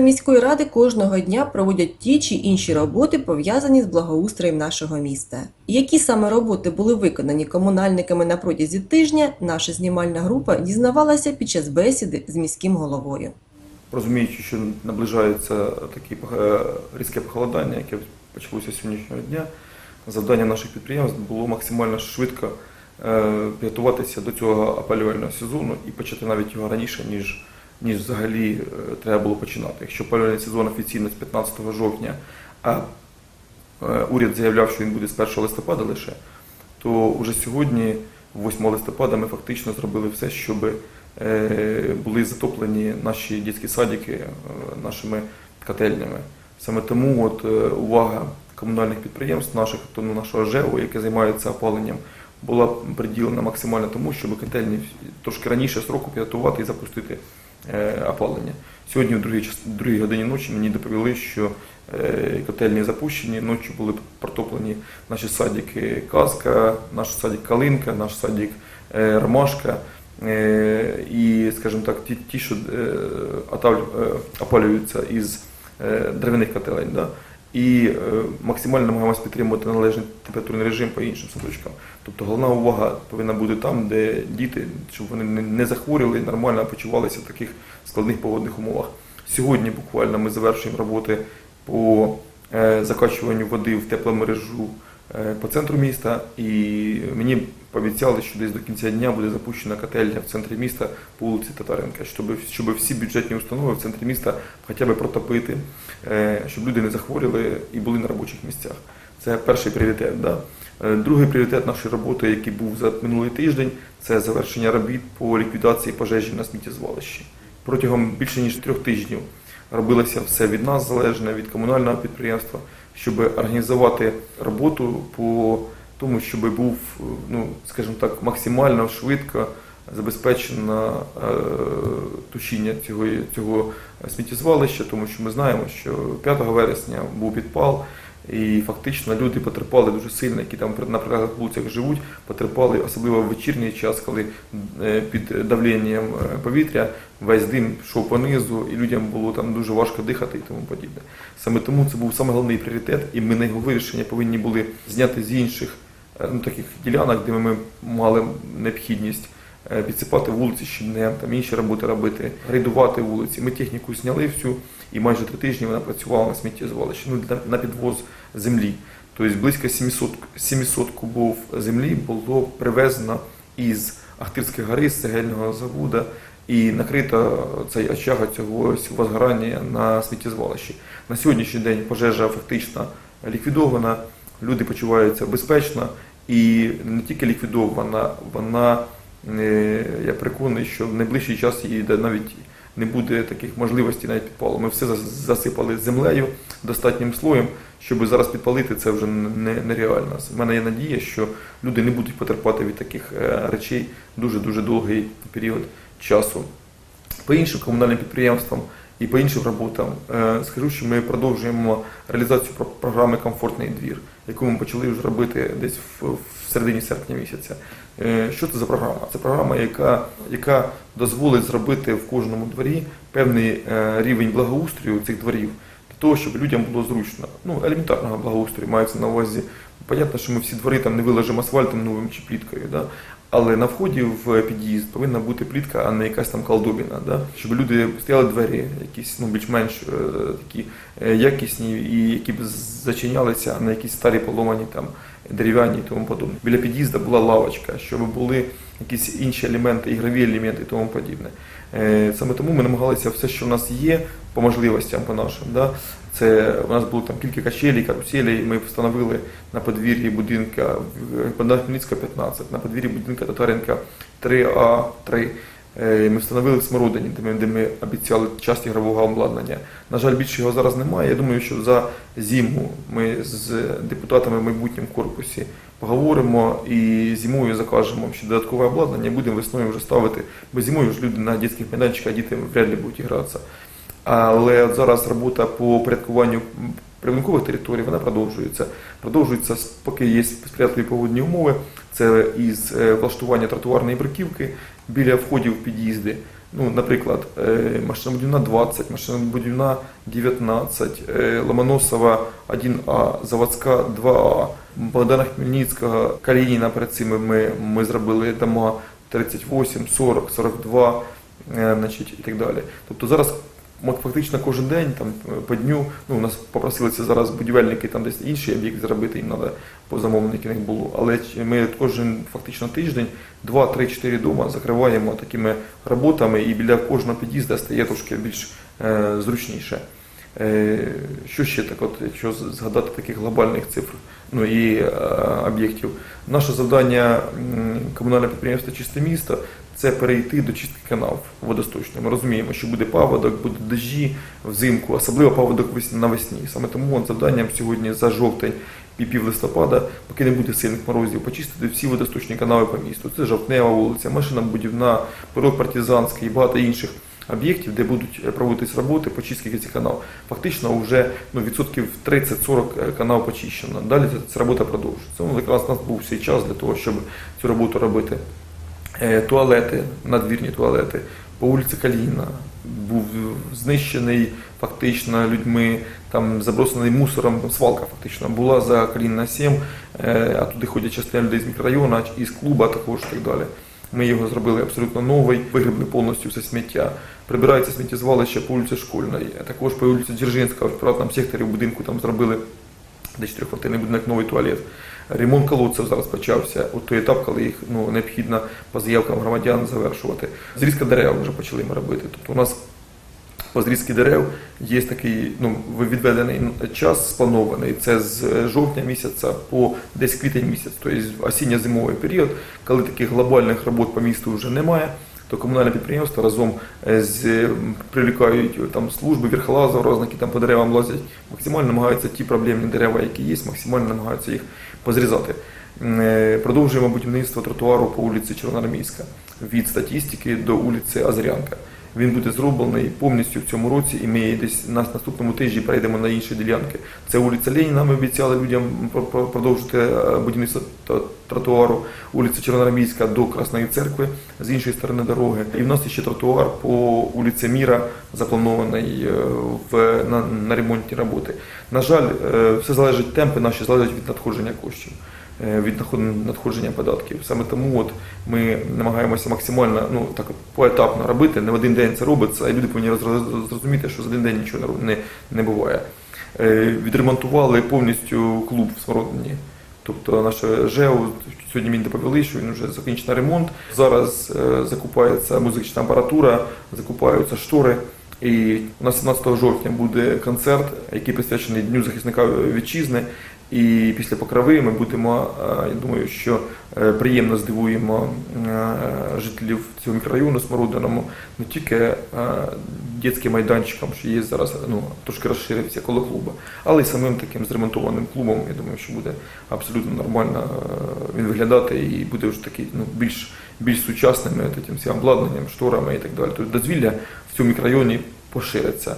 Комунальні міської ради кожного дня проводять ті чи інші роботи, пов'язані з благоустроєм нашого міста. Які саме роботи були виконані комунальниками на протязі тижня, наша знімальна група дізнавалася під час бесіди з міським головою. Розуміючи, що наближається таке е, різке похолодання, яке почалося сьогоднішнього дня, завдання наших підприємств було максимально швидко е, підготуватися до цього опалювального сезону і почати навіть його раніше, ніж, ніж взагалі е, треба було починати. Якщо опалювальний сезон офіційно з 15 жовтня, а е, уряд заявляв, що він буде з 1 листопада лише, то вже сьогодні, 8 листопада, ми фактично зробили все, щоб е, були затоплені наші дитячі садики нашими котельнями. Саме тому от, увага комунальних підприємств, наших, то, ну, нашого ЖЕО, яке займається опаленням, була приділена максимально тому, щоб котельні трошки раніше сроку підготувати і запустити опалення. Сьогодні, в другій, другій годині ночі, мені доповіли, що е, котельні запущені, ночі були протоплені наші садики Казка, наш садик Калинка, наш садик е, Ромашка. Е, І, скажімо так, ті, ті що е, е, опалюються із е, дерев'яних котелень. Да? І е, максимально намагаємося підтримувати належний температурний режим по іншим садочкам. Тобто головна увага повинна бути там, де діти, щоб вони не- захворіли, нормально почувалися в таких складних погодних умовах. Сьогодні буквально ми завершуємо роботи по е, закачуванню води в тепломережу е, по центру міста, і мені пообіцяли, що десь до кінця дня буде запущена котельня в центрі міста по вулиці Татаренка, щоб, щоб всі бюджетні установи в центрі міста хоча б протопити, щоб люди не захворіли і були на робочих місцях. Це перший пріоритет. Да? Е, Другий пріоритет нашої роботи, який був за минулий тиждень, це завершення робіт по ліквідації пожежі на сміттєзвалищі. Протягом більше ніж трьох тижнів робилося все від нас залежне, від комунального підприємства, щоб організувати роботу по тому, щоб був, е, ну скажімо так, максимально швидко забезпечено е, тушіння цього, цього сміттєзвалища, тому що ми знаємо, що 5 вересня був підпал, і фактично люди потерпали дуже сильно, які там на прилеглих вулицях живуть, потерпали, особливо в вечірній час, коли е, під давленням е, повітря весь дим йшов понизу, і людям було там дуже важко дихати і тому подібне. Саме тому це був саме головний пріоритет, і ми на його вирішення повинні були зняти з інших ну, таких ділянок, де ми мали необхідність підсипати вулиці щоднем, там інші роботи робити, грейдувати вулиці. Ми техніку зняли всю, і майже три тижні вона працювала на сміттєзвалищі, ну, на підвоз землі. Тобто близько 700, 700 кубов землі було привезено із Ахтирської гори, з цегельного заводу, і накрито цей очага цього всього згорання на сміттєзвалищі. На сьогоднішній день пожежа фактично ліквідована, люди почуваються безпечно, і не тільки ліквідована, вона е, я переконаний, що в найближчий час її навіть не буде таких можливостей навіть підпалу. Ми все засипали землею достатнім слоєм, щоб зараз підпалити це вже нереально. У мене є надія, що люди не будуть потерпати від таких е, речей дуже дуже довгий період часу. По іншим комунальним підприємствам і по іншим роботам е, скажу, що ми продовжуємо реалізацію програми Комфортний двір, яку ми почали вже робити десь в, середині серпня місяця. Е, Що це за програма? Це програма, яка, яка дозволить зробити в кожному дворі певний е, рівень благоустрою цих дворів для того, щоб людям було зручно. Ну, елементарного благоустрою мається на увазі. Понятно, що ми всі двори там не виложимо асфальтом новим чи пліткою, да? Але на вході в під'їзд повинна бути плітка, а не якась там колдобіна, да? щоб люди стояли двері, якісь ну, більш-менш е, такі е, якісні і які б зачинялися, а не якісь старі поломані там дерев'яні і тому подобне. Біля під'їзду була лавочка, щоб були якісь інші елементи, ігрові елементи і тому подібне. Е, Саме тому ми намагалися все, що в нас є, по можливостям по нашим. Да? Це у нас було там кілька качелей, каруселей. Ми встановили на подвір'ї будинка Богдана 15, на подвір'ї будинка Татаренка 3А3. Е, Ми встановили в Смородині, де ми, обіцяли часть ігрового обладнання. На жаль, більше його зараз немає. Я думаю, що за зиму ми з депутатами в майбутньому корпусі поговоримо і зимою закажемо ще додаткове обладнання, будемо весною вже ставити, бо зимою ж люди на дитячих майданчиках, діти вряд ли будуть гратися. Але от зараз робота по порядкуванню прибудинкових територій вона продовжується. Продовжується, поки є сприятливі погодні умови. Це із е, влаштування тротуарної бруківки біля входів в під'їзди. Ну, наприклад, е, машинобудівна 20, машинобудівна 19, е, Ломоносова 1А, Заводська 2А, Богдана Хмельницького, Калініна перед цим ми, ми зробили дома 38, 40, 42, е, значить, і так далі. Тобто зараз От фактично кожен день там по дню. Ну у нас попросилися зараз будівельники там десь інший об'єкт зробити, їм треба по замовленню, який них було. Але ми кожен фактично тиждень 2, 3, 4 дома закриваємо такими роботами, і біля кожного під'їзду стає трошки більш е, зручніше. Е, що ще так, от, якщо згадати таких глобальних цифр ну, і е, об'єктів, наше завдання м, комунального підприємства Чисте місто це перейти до чистки канав водосточних. Ми розуміємо, що буде паводок, буде дощі взимку, особливо паводок вес- навесні. Саме тому завданням сьогодні за жовтень і пів листопада, поки не буде сильних морозів, почистити всі водосточні канави по місту. Це Жовтнева вулиця, Машина Будівна, Пирог Партизанський і багато інших об'єктів, де будуть е, проводитись роботи по чистці цих канал. Фактично вже ну, відсотків 30-40 канал почищено. Далі ця- робота продовжується. Ну, якраз у нас був цей час для того, щоб цю роботу робити. Е, Туалети, надвірні туалети по вулиці Каліна був знищений фактично людьми, там забросаний мусором, свалка фактично була за Каліна 7, е, а туди ходять частина людей з мікрорайону, і з клуба також і так далі. Ми його зробили абсолютно новий, вигребли повністю все сміття. Прибирається сміттєзвалище по вулиці Школьної, а також по вулиці Дзержинського, в приватному секторі в будинку там зробили де чотириквартирний будинок, новий туалет. Ремонт колодців зараз почався. От той етап, коли їх ну, необхідно по заявкам громадян завершувати. Зрізка дерев вже почали ми робити. Тобто у нас по зрізці дерев є такий ну, відведений час спланований. Це з жовтня місяця по десь квітень місяць, тобто осінньо-зимовий період, коли таких глобальних робот по місту вже немає. То комунальне підприємство разом е, з прилікають е, там служби верхолазів, розники там по деревам лазять, максимально намагаються ті проблемні дерева, які є, максимально намагаються їх позрізати. Е, Продовжуємо будівництво тротуару по вулиці Червоноармійська від статістики до вулиці Азарянка. Він буде зроблений повністю в цьому році, і ми десь на наступному тижні перейдемо на інші ділянки. Це вулиця Леніна. Ми обіцяли людям про- про- продовжити е, будівництво тротуару, вулиця Червоноармійська до Красної церкви з іншої сторони дороги. І в нас ще тротуар по вулиці Міра, запланований е, в на, на ремонтні роботи. На жаль, е, все залежить темпи наші залежать від надходження коштів. Е, Від надходження податків. Саме тому от ми намагаємося максимально ну, так поетапно робити. Не в один день це робиться, і люди повинні зрозуміти, що за один день нічого не не, буває. Е, Відремонтували повністю клуб в Смородині. Тобто наше ЖЕО, сьогодні мені доповіли, що він вже закінчено ремонт. Зараз е, закупається музична апаратура, закупаються штори. І у нас 17 жовтня буде концерт, який присвячений Дню захисника вітчизни. І після покрови ми будемо, е, я думаю, що е, приємно здивуємо е, жителів цього мікрорайону Смородиному не тільки дитячим майданчиком, що є зараз, ну трошки розширився коло клубу, але й самим таким зремонтованим клубом. Я думаю, що буде абсолютно нормально він виглядати і буде вже такий ну, більш, більш сучасним таким обладнанням, шторами і так далі. Тобто дозвілля в цьому мікрорайоні пошириться.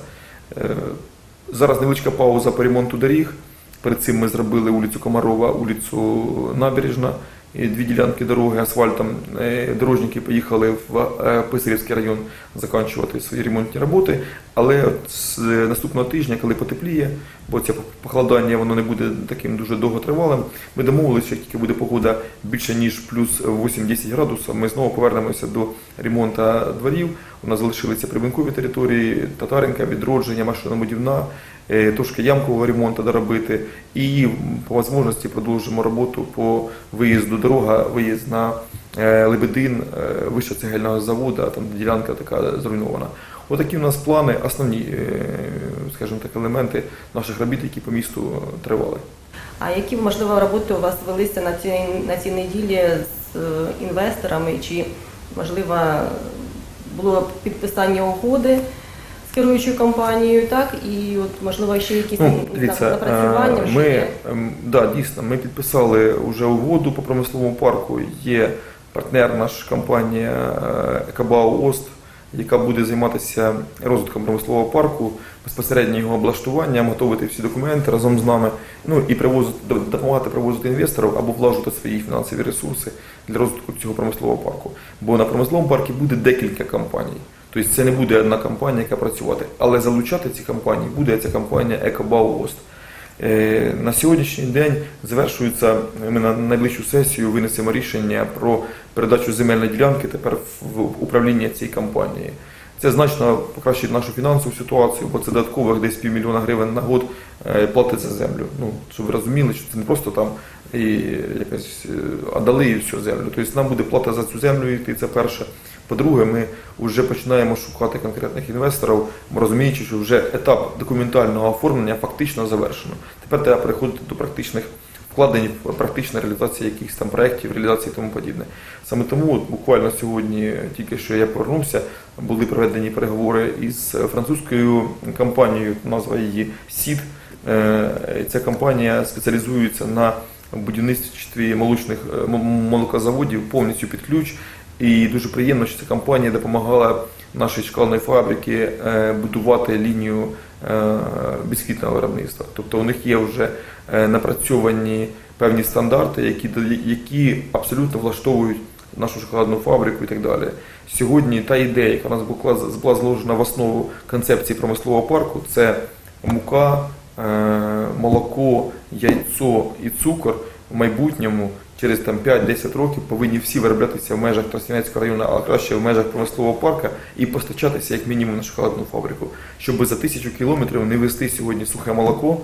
Зараз невеличка пауза по ремонту доріг. Перед цим ми зробили вулицю Комарова, вулицю Набережна, дві ділянки дороги асфальтом. Е, Дорожники поїхали в е, Писарівський район закінчувати свої ремонтні роботи. Але з наступного тижня, коли потепліє, бо це похолодання воно не буде таким дуже довготривалим, ми домовилися, що тільки буде погода більше ніж плюс 8-10 градусів, ми знову повернемося до ремонту дворів. У нас залишилися прибункові території, Татаринка, відродження, машинобудівна, е, трошки ямкового ремонту доробити. І по можливості продовжимо роботу по виїзду дорога, виїзд на е, Лебедин, е, вище цегельного заводу, там ділянка така зруйнована. Отакі у нас плани, основні, е, скажімо так, елементи наших робіт, які по місту тривали. А які можливо роботи у вас велися на цій на цій неділі з е, інвесторами? Чи можливо було підписання угоди керуючою компанією, так і от можливо ще якісь Ну, дивіться, напрацювання е, ми, є? ем, да, дійсно, ми підписали вже угоду по промисловому парку. Є партнер наша компанія Екабау Ост, яка буде займатися розвитком промислового парку, безпосередньо його облаштуванням, готувати всі документи разом з нами, ну і привозити, допомагати привозити інвесторів або влажувати свої фінансові ресурси для розвитку цього промислового парку. Бо на промисловому парку буде декілька компаній. Тобто це не буде одна компанія, яка працювати. Але залучати ці компанії буде ця компанія Екобауост. Е, На сьогоднішній день завершується, ми на найближчу сесію винесемо рішення про передачу земельної ділянки тепер в управління цієї компанії. Це значно покращить нашу фінансову ситуацію, бо це додаткових десь півмільйона гривень на год е, платить за землю. Ну, щоб ви розуміли, що це не просто там і якась е, а дали і всю землю. Тобто нам буде плата за цю землю йти, це перше. По-друге, ми вже починаємо шукати конкретних інвесторів, розуміючи, що вже етап документального оформлення фактично завершено. Тепер треба переходити до практичних вкладень, практична реалізація якихось там проєктів, реалізації і тому подібне. Саме тому от буквально сьогодні, тільки що я повернувся, були проведені переговори із французькою компанією, назва її СІД. Е, Ця компанія спеціалізується на будівництві молочних молокозаводів повністю під ключ. І дуже приємно, що ця компанія допомагала нашій шкальної фабрики е, будувати лінію е, бісквітного виробництва. Тобто у них є вже е, напрацьовані певні стандарти, які, які абсолютно влаштовують нашу шоколадну фабрику і так далі. Сьогодні та ідея, яка у нас була, була зложена в основу концепції промислового парку, це мука, молоко, яйцо і цукор в майбутньому через там 5-10 років повинні всі вироблятися в межах Тростянецького району, а краще в межах промислового парка і постачатися як мінімум на шоколадну фабрику, щоб за тисячу кілометрів не вести сьогодні сухе молоко,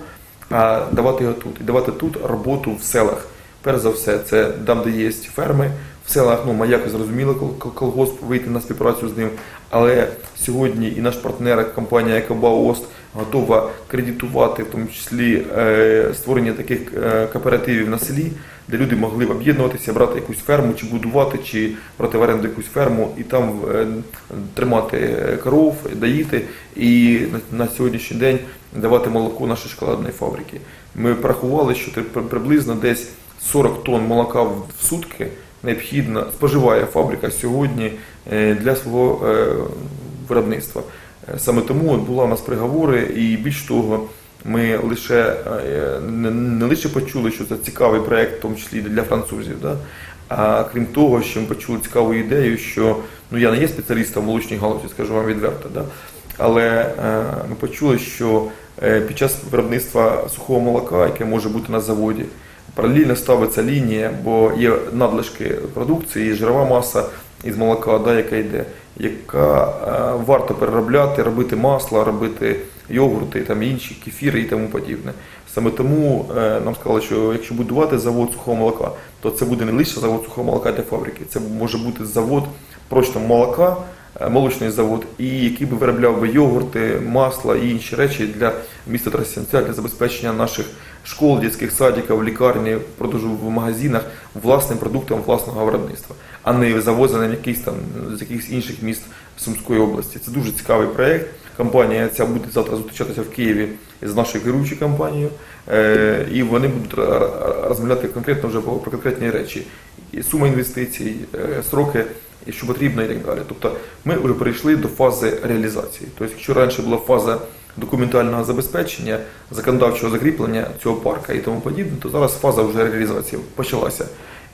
а давати його тут. І давати тут роботу в селах. Перш за все, це там, де є ферми. В селах ну, якось зрозуміло кол- кол- колгосп вийти на співпрацю з ним. Але сьогодні і наш партнер, компанія Екобаост, готова кредитувати, в тому числі е, створення таких е, кооперативів на селі, де люди могли б об'єднуватися, брати якусь ферму, чи будувати, чи брати в оренду якусь ферму і там е, тримати коров, доїти і на, сьогоднішній день давати молоко нашої шоколадної фабрики. Ми порахували, що при- при- приблизно десь 40 тонн молока в сутки необхідно споживає фабрика сьогодні е, для свого е, виробництва. Е, Саме тому була у нас приговори, і більш того, ми лише е, не, лише почули, що це цікавий проект, в тому числі для французів, да? а крім того, що ми почули цікаву ідею, що ну я не є спеціалістом в молочній галузі, скажу вам відверто, да? але е, ми почули, що е, під час виробництва сухого молока, яке може бути на заводі, паралельно ставиться лінія, бо є надлишки продукції, є жирова маса із молока, да, яка йде, яка е, варто переробляти, робити масло, робити йогурти, там інші кефіри і тому подібне. Саме тому е, нам сказали, що якщо будувати завод сухого молока, то це буде не лише завод сухого молока для фабрики, це може бути завод прочного молока, е, молочний завод, і який би виробляв би йогурти, масло і інші речі для міста Тростянця, для забезпечення наших школ, дитячих садиків, лікарні, продажу в магазинах власним продуктом власного виробництва, а не завозеним якийсь там з якихось інших міст Сумської області. Це дуже цікавий проєкт. Компанія ця буде завтра зустрічатися в Києві з нашою керуючою компанією, е, і вони будуть розмовляти конкретно вже про про конкретні речі. І сума інвестицій, е, сроки, і що потрібно і так далі. Тобто ми вже перейшли до фази реалізації. Тобто, якщо раніше була фаза документального забезпечення, законодавчого закріплення цього парка і тому подібне, то зараз фаза вже реалізації почалася.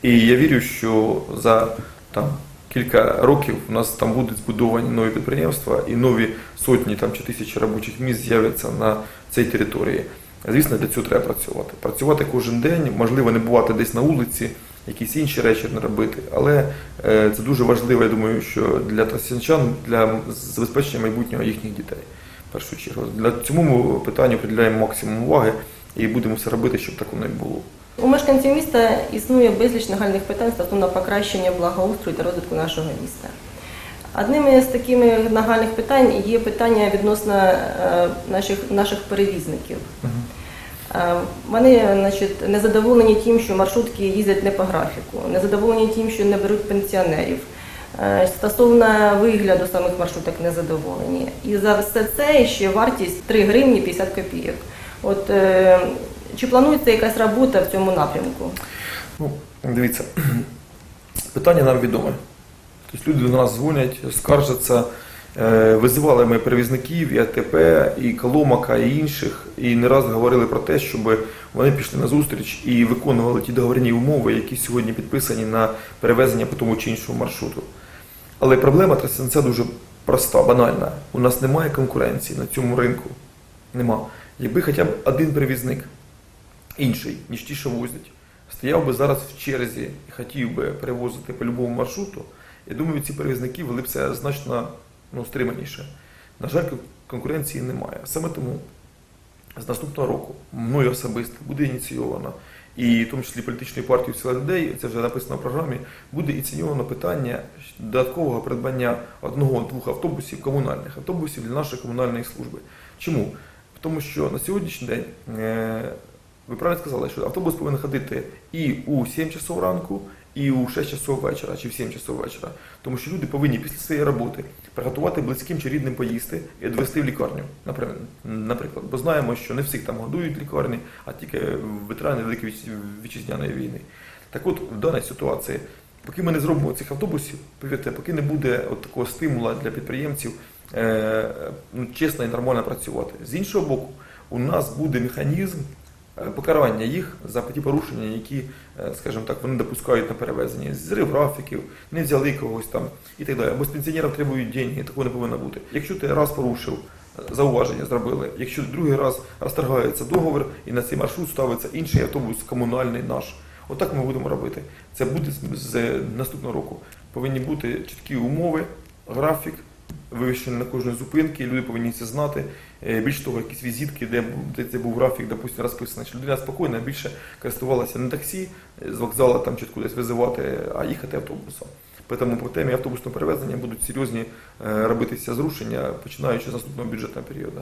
І я вірю, що за там кілька років у нас там будуть збудовані нові підприємства і нові сотні там чи тисячі робочих місць з'являться на цій території. Звісно, для цього треба працювати. Працювати кожен день, можливо, не бувати десь на вулиці, якісь інші речі не робити. Але е, це дуже важливо, я думаю, що для тростянчан, для забезпечення майбутнього їхніх дітей. Першу чергу. Для цьому питанню приділяємо максимум уваги і будемо все робити, щоб так воно і було. У мешканців міста існує безліч нагальних питань стосовно покращення благоустрою та розвитку нашого міста. Одним із таких нагальних питань є питання відносно е, наших, наших перевізників. Е, Вони значить, незадоволені тим, що маршрутки їздять не по графіку, незадоволені тим, що не беруть пенсіонерів. Е, Стосовно вигляду самих маршруток незадоволені. І за все це ще вартість 3 гривні 50 копійок. От е, чи планується якась робота в цьому напрямку? Ну, дивіться, питання нам відоме. Тобто люди до нас дзвонять, скаржаться. Е, Визивали ми перевізників, і АТП, і Коломака, і інших, і не раз говорили про те, щоб вони пішли на зустріч і виконували ті договірні умови, які сьогодні підписані на перевезення по тому чи іншому маршруту. Але проблема Тростянця дуже проста, банальна. У нас немає конкуренції на цьому ринку. Нема. Якби хоча б один перевізник, інший, ніж ті, що возять, стояв би зараз в черзі і хотів би перевозити по любому маршруту, я думаю, ці перевізники вели б себе значно ну, стриманіше. На жаль, конкуренції немає. Саме тому з наступного року мною особисто буде ініційовано, і в тому числі політичною партією «Сила людей, це вже написано в програмі, буде ініційовано питання додаткового придбання одного-двох автобусів, комунальних автобусів для нашої комунальної служби. Чому? Тому що на сьогоднішній день, е, ви правильно сказали, що автобус повинен ходити і у 7 часов ранку, і у 6 часов вечора, чи в 7 часов вечора. Тому що люди повинні після своєї роботи приготувати близьким чи рідним поїсти і відвести в лікарню, наприклад. Бо знаємо, що не всіх там годують лікарні, а тільки ветерани Великої Вітч- вітчизняної війни. Так от, в даній ситуації, поки ми не зробимо цих автобусів, повірте, поки не буде от такого стимула для підприємців е, ну, чесно і нормально працювати. З іншого боку, у нас буде механізм покарання їх за ті порушення, які, е, скажімо так, вони допускають на перевезенні. Зрив графіків, не взяли когось там і так далі. Або з пенсіонерів требують деньги, такого не повинно бути. Якщо ти раз порушив, е, зауваження зробили, якщо другий раз розторгається договір і на цей маршрут ставиться інший автобус комунальний наш. Отак ми будемо робити. Це буде з наступного року. Повинні бути чіткі умови, графік, вивішений на кожної зупинки, люди повинні це знати. Е, Більш того, якісь візитки, де, де це був графік, допустимо, розписаний, що людина спокійно більше користувалася не таксі е, з вокзалу там чи кудись визивати, а їхати автобусом. Тому по темі автобусного перевезення будуть серйозні е, робитися зрушення, починаючи з наступного бюджетного періоду.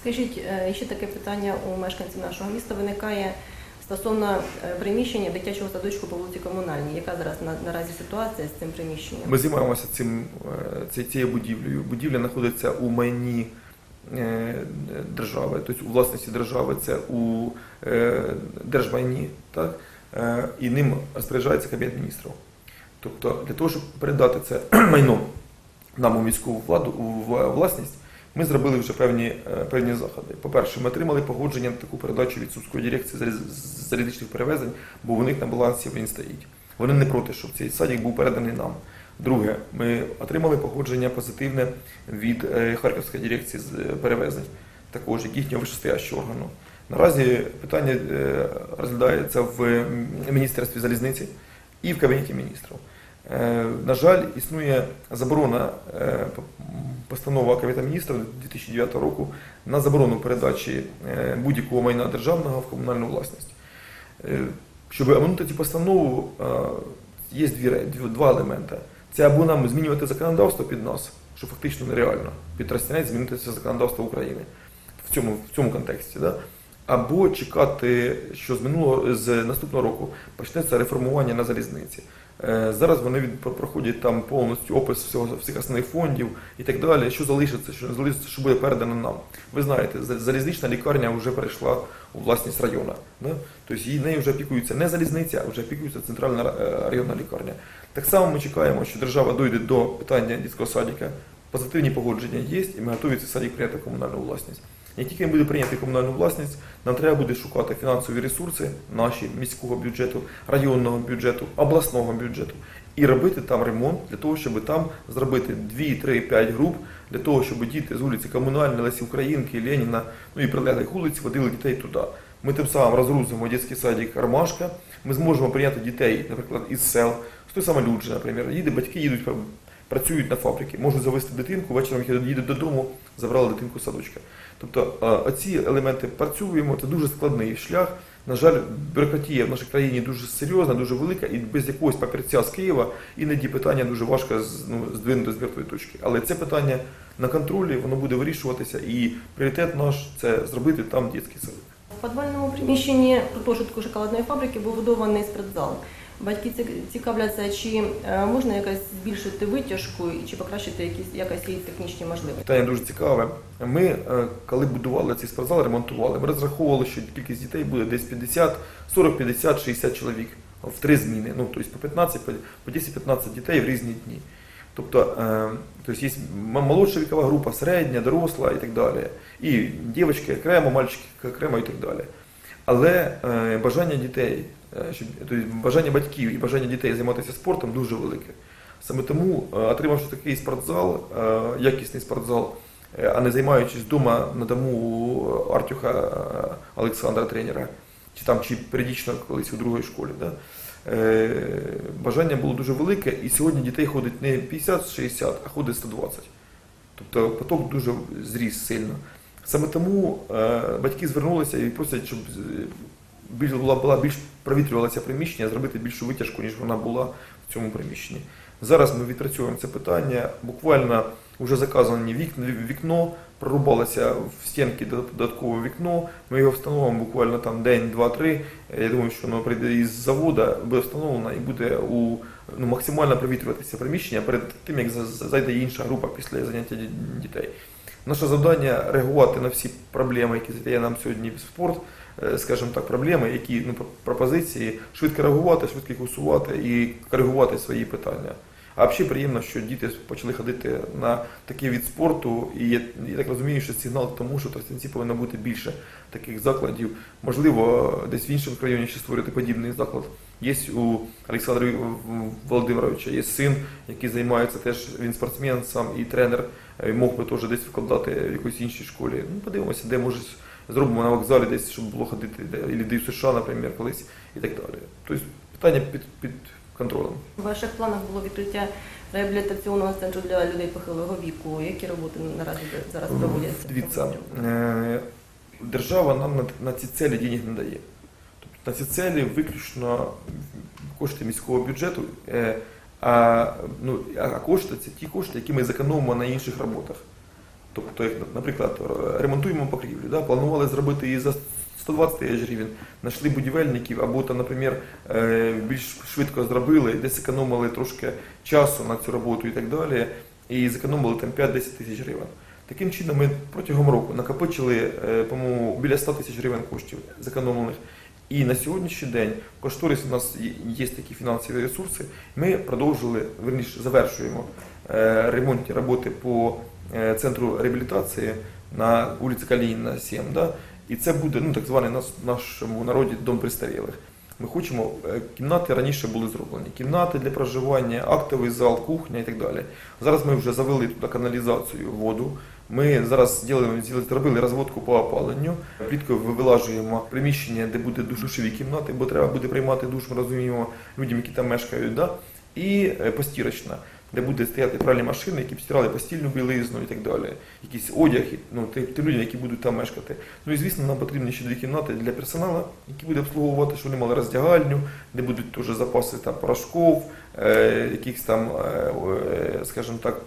Скажіть, ще таке питання у мешканців нашого міста виникає стосовно е, приміщення дитячого садочку по вулиці Комунальній. Яка зараз на, наразі ситуація з цим приміщенням? Ми займаємося цим, е, цією будівлею. Будівля знаходиться у майні е, держави, тобто у власності держави, це у держмайні, так? І ним розпоряджається Кабінет міністрів. Тобто для того, щоб передати це майно нам у міську владу у власність, ми зробили вже певні, е, певні заходи. По-перше, ми отримали погодження на таку передачу від Сумської дирекції заліз- залізничних перевезень, бо у них на балансі він стоїть. Вони не проти, щоб цей садик був переданий нам. Друге, ми отримали погодження позитивне від е, Харківської дирекції е, перевезень, також як їхнього вищестоящого органу. Наразі питання розглядається в Міністерстві залізниці і в Кабінеті міністрів. На жаль, існує заборона постанова Кабінету міністрів 2009 року на заборону передачі е, будь-якого майна державного в комунальну власність. Е, Щоб оминути цю постанову, е, є два елементи. Це або нам змінювати законодавство під нас, що фактично нереально, під Тростянець змінити це законодавство України в цьому, в цьому контексті. Да? Або чекати, що з минулого з наступного року почнеться реформування на залізниці. Е, Зараз вони проходять там повністю опис всього, всіх основних фондів і так далі. Що залишиться, що не залишиться, що буде передано нам. Ви знаєте, залізнична лікарня вже перейшла у власність району. Да? Тобто її нею вже опікується не залізниця, а вже опікується центральна е, районна лікарня. Так само ми чекаємо, що держава дойде до питання дитячого садика. Позитивні погодження є, і ми готові цей садик прийняти комунальну власність. Як тільки він буде прийнятий в комунальну власність, нам треба буде шукати фінансові ресурси наші міського бюджету, районного бюджету, обласного бюджету і робити там ремонт для того, щоб там зробити 2, 3, 5 груп для того, щоб діти з вулиці Комунальної, Лесі Українки, Леніна, ну і прилеглих вулиць водили дітей туди. Ми тим самим розгрузимо дитячий садик Ромашка, ми зможемо прийняти дітей, наприклад, із сел, з той самої Люджі, наприклад. Їде, батьки їдуть, працюють на фабриці, можуть завести дитинку, вечором їдуть додому, забрали дитинку з садочка. Тобто е, оці елементи працюємо, це дуже складний шлях. На жаль, бюрократія в нашій країні дуже серйозна, дуже велика, і без якогось папірця з Києва іноді питання дуже важко ну, здвинути з мертвої точки. Але це питання на контролі, воно буде вирішуватися, і пріоритет наш це зробити там дитячий садок. В підвальному приміщенні гуртожитку шоколадної фабрики був будований спортзал. Батьки ці- цікавляться, чи е, можна якось збільшити витяжку і чи покращити якісь якось технічні можливості. Питання дуже цікаве. Ми, е, коли будували цей спортзал, ремонтували, ми розраховували, що кількість дітей буде десь 50, 40, 50, 60 чоловік в три зміни. Ну, тобто по 15, по- по 10-15 дітей в різні дні. Тобто, е, тобто є молодша вікова група, середня, доросла і так далі. І дівчатки окремо, мальчики окремо і так далі. Але бажання дітей, щоб, тобто бажання батьків і бажання дітей займатися спортом дуже велике. Саме тому, е, отримавши такий спортзал, е, якісний спортзал, е, а не займаючись вдома на дому Артюха е, Олександра тренера, чи там чи періодично колись у другій школі. Да? Е, Бажання було дуже велике, і сьогодні дітей ходить не 50-60, а ходить 120. Тобто поток дуже зріс сильно. Саме тому е, батьки звернулися і просять, щоб е, була більш провітрювалося приміщення, зробити більшу витяжку, ніж вона була в цьому приміщенні. Зараз ми відпрацьовуємо це питання. Буквально вже заказані вікна, вікно, прорубалося в стінки додаткове вікно. Ми його встановимо буквально там день, два-три. Я думаю, що воно прийде із заводу, буде встановлено і буде у ну, максимально провітрюватися приміщення перед тим, як за- за- зайде інша група після заняття дітей. Наше завдання реагувати на всі проблеми, які задає нам сьогодні спорт, е, скажімо так, проблеми, які ну, пропозиції, швидко реагувати, швидко їх і коригувати свої питання. А взагалі приємно, що діти почали ходити на такий від спорту, і я, я так розумію, що сигнал тому, що в Тростянці повинно бути більше таких закладів. Можливо, десь в іншому районі ще створити подібний заклад. Є у Олександра Володимировича є син, який займається теж, він спортсмен сам і тренер, е, мог би теж десь викладати в якоїсь іншій школі. Ну, подивимося, де може зробимо на вокзалі, десь, щоб було ходити, і в США, наприклад, колись і так далі. Тобто питання під, під контролем. У ваших планах було відкриття реабілітаційного центру для людей похилого віку. Які роботи наразі зараз проводяться? Дивіться, е, держава нам на, на ці цілі денег не дає. Тобто на ці цілі виключно кошти міського бюджету, е, а, ну, а кошти це ті кошти, які ми зекономимо на інших роботах. Тобто, наприклад, ремонтуємо покрівлю, да, планували зробити її за 120 тисяч гривень, знайшли будівельників, або там, наприклад, е, більш швидко зробили, десь економили трошки часу на цю роботу і так далі, і зекономили там 5-10 тисяч гривень. Таким чином, ми протягом року накопичили, е, по-моєму, біля 100 тисяч гривень коштів зекономлених. І на сьогоднішній день в кошторисі у нас є- такі фінансові ресурси. Ми продовжили, верніше, завершуємо е, ремонтні роботи по е, центру реабілітації на вулиці Калініна 7. Да? І це буде ну, так званий нас, нашому народі дом престарілих. Ми хочемо, е, кімнати раніше були зроблені. Кімнати для проживання, актовий зал, кухня і так далі. Зараз ми вже завели туди каналізацію, воду. Ми зараз зробили розводку по опаленню. Пліткою вилажуємо приміщення, де буде душові кімнати, бо треба буде приймати душ, ми розуміємо людям, які там мешкають. Да? І е, постірочна, де буде стояти пральні машини, які б стирали постільну білизну і так далі. Якийсь одяг, і, ну, тим людям, які будуть там мешкати. Ну і звісно, нам потрібні ще дві кімнати для персоналу, які буде обслуговувати, щоб вони мали роздягальню, де будуть теж запаси там порошков, е, якихось там, е, е, скажімо так,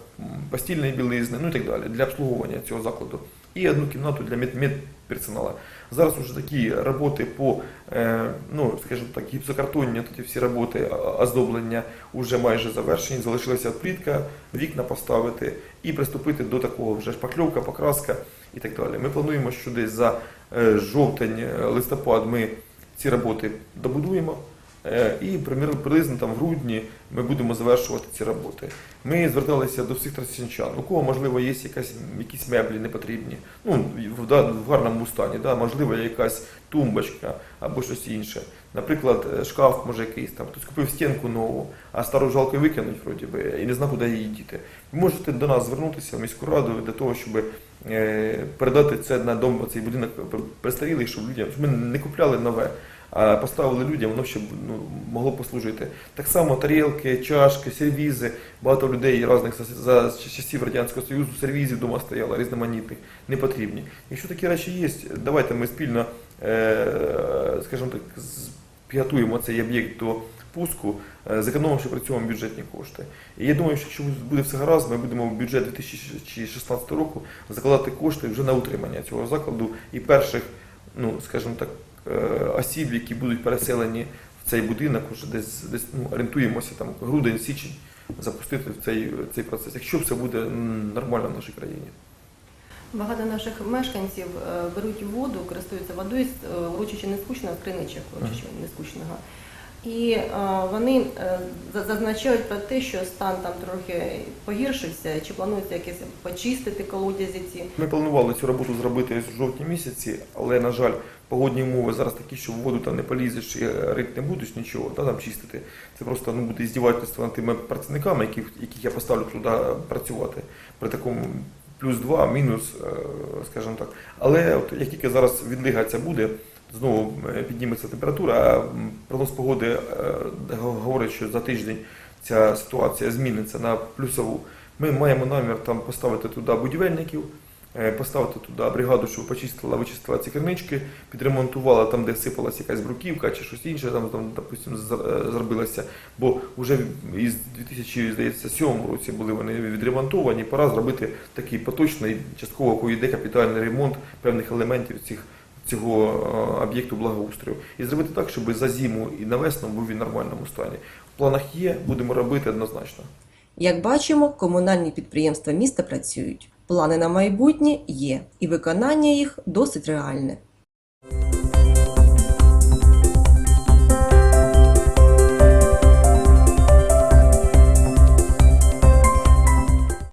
постільної білизни, ну і так далі, для обслуговування цього закладу. І одну кімнату для мед- медперсоналу. Зараз уже такі роботи по, е, ну, скажімо так, гіпсокартонні, тут всі роботи оздоблення вже майже завершені. Залишилася плітка, вікна поставити і приступити до такого вже шпакльовка, покраска і так далі. Ми плануємо, що десь за е, жовтень, е, ми ці роботи добудуємо. Е, І примірно приблизно там в грудні ми будемо завершувати ці роботи. Ми зверталися до всіх тростянчан, у кого можливо є якась, якісь меблі непотрібні, ну в, в гарному стані, да, можливо, якась тумбочка або щось інше. Наприклад, е, шкаф може якийсь там, хтось купив стінку нову, а стару жалко викинуть вроді би, і не знав, куди її діти. Ви можете до нас звернутися в міську раду для того, щоб е, передати це на дом, цей будинок престарілий, щоб людям щоб ми не купляли нове. Поставили людям, воно ще ну, могло послужити. Так само тарілки, чашки, сервізи. Багато людей різних за, часів Радянського Союзу сервізів вдома стояло, різноманітних, не потрібні. Якщо такі речі є, давайте ми спільно, е, скажімо так, підготуємо цей об'єкт до пуску, е, зекономивши при цьому бюджетні кошти. І я думаю, що якщо буде все гаразд, ми будемо в бюджет 2016 року закладати кошти вже на утримання цього закладу і перших, ну скажімо так, осіб, які будуть переселені в цей будинок, вже десь, десь ну, орієнтуємося там грудень, січень запустити в цей, цей процес, якщо все буде нормально в нашій країні. Багато наших мешканців е, беруть воду, користуються водою, з, е, урочичи нескучного з криничок, урочичи нескучного. І е, вони е, зазначають про те, що стан там трохи погіршився, чи планується якось почистити колодязі ці. Ми планували цю роботу зробити в жовтні місяці, але, на жаль, погодні умови зараз такі, що в воду там не полізеш і рити не будеш нічого, та, там чистити. Це просто ну, буде здівательство над тими працівниками, яких, яких я поставлю туди працювати при такому плюс 2, мінус, е, скажімо так. Але от, як тільки зараз відлига ця буде, знову е, підніметься температура, а прогноз погоди е, говорить, що за тиждень ця ситуація зміниться на плюсову. Ми маємо намір там поставити туди будівельників, поставити туди бригаду, щоб почистила, вичистила ці кернички, підремонтувала там, де сипалася якась бруківка чи щось інше, там, там допустим, е, зробилося. Бо вже із 2007 році були вони відремонтовані. Пора зробити такий поточний, частково поїде капітальний ремонт певних елементів цих. Цього е, об'єкту благоустрою і зробити так, щоб за зиму і на весну був він в нормальному стані. В планах є, будемо робити однозначно. Як бачимо, комунальні підприємства міста працюють. Плани на майбутнє є, і виконання їх досить реальне.